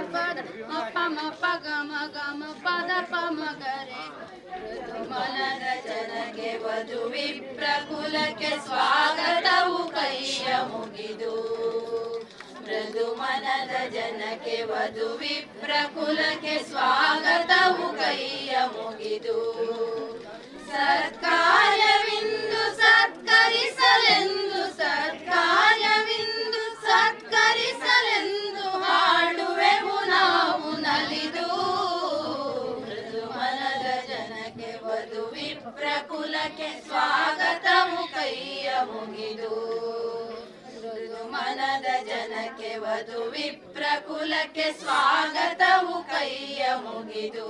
ಪದ ಪ, ಮ, ಪ, ಗ, ಮ ಗ, ಮ, ಪದ, ಪ, ಮ ಸ್ವಾಗತವು ಕೈಯ ಮುಗಿದು. ಮೃದು ಮನದ ಜನಕ್ಕೆ ವಧು ವಿಪ್ರಕುಲಕ್ಕೆ ಸ್ವಾಗತವು ಕೈಯ ಮುಗಿದು. ಕುಲಕ್ಕೆ ಸ್ವಾಗತವು ಕೈಯ ಮುಗಿದು. ಮನದ ಜನಕ್ಕೆ ವಧು ವಿಪ್ರಕುಲಕ್ಕೆ ಸ್ವಾಗತವು ಕೈಯ ಮುಗಿದು.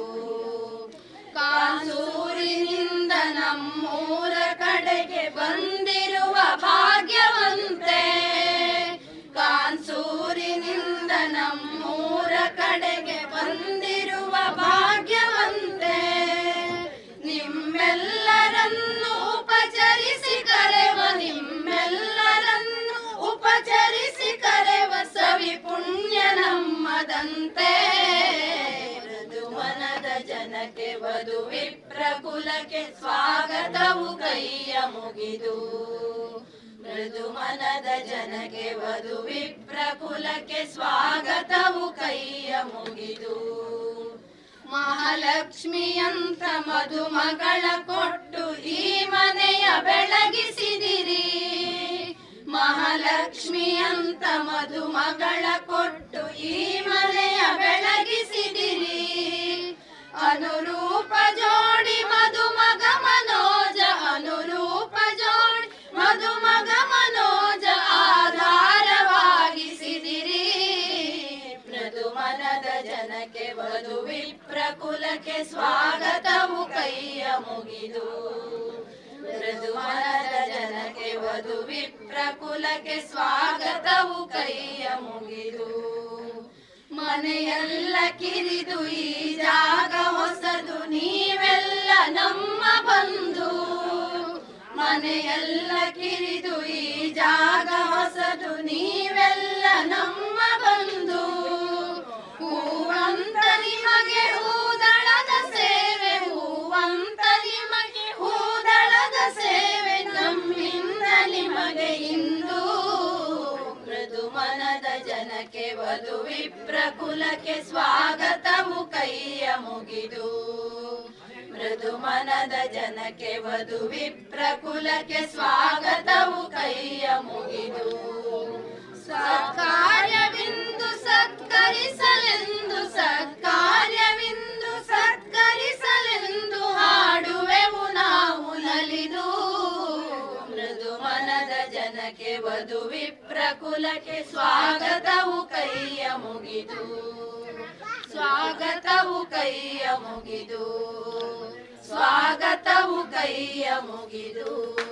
ಕಾಸೂರಿನಿಂದ ಕುಲಕ್ಕೆ ಸ್ವಾಗತವು ಕೈಯ ಮುಗಿದು. ಮೃದು ಮನದ ಜನಕ್ಕೆ ವಧು ವಿಪ್ರಕುಲಕ್ಕೆ ಸ್ವಾಗತವು ಕೈಯ ಮುಗಿದು. ಮಹಾಲಕ್ಷ್ಮಿಯಂತ ಮಧುಮಗಳ ಕೊಟ್ಟು ಈ ಮನೆಯ ಬೆಳಗಿಸಿದಿರಿ. ಮಹಾಲಕ್ಷ್ಮಿಯಂತ ಮಧುಮಗಳ ಕೊಟ್ಟು ಈ ಮನೆಯ ಬೆಳಗಿಸಿದಿರಿ ಕುಲಕ್ಕೆ ಸ್ವಾಗತವು ಕೈಯ ಮುಗಿದು. ಮೃದು ಮನದ ಜನಕ್ಕೆ ವಧು ವಿಪ್ರಕುಲಕ್ಕೆ ಸ್ವಾಗತವು ಕೈಯ ಮುಗಿದು. ಮನೆಯೆಲ್ಲ ಕಿರಿದು ಈ ಜಾಗ ಹೊಸದು, ನೀವೆಲ್ಲ ನಮ್ಮ ಬಂಧು. ಮನೆಯೆಲ್ಲ ಕಿರಿದು ಈ ಜಾಗ ಹೊಸದು, ನೀವೆಲ್ಲ ನಮ್ಮ ವಧು ವಿಪ್ರಕುಲಕ್ಕೆ ಸ್ವಾಗತವು ಕೈಯ ಮುಗಿದು. ಮೃದು ಮನದ ಜನಕ್ಕೆ ವಧು ವಿಪ್ರ ಕುಲಕ್ಕೆ ಜನಕ್ಕೆ ವಧು ವಿಪ್ರ ಕುಲಕ್ಕೆ ಸ್ವಾಗತವು ಕೈಯ ಮುಗಿದು. ಸ್ವಾಗತವು ಕೈಯ ಮುಗಿದು. ಸ್ವಾಗತವು ಕೈಯ ಮುಗಿದು.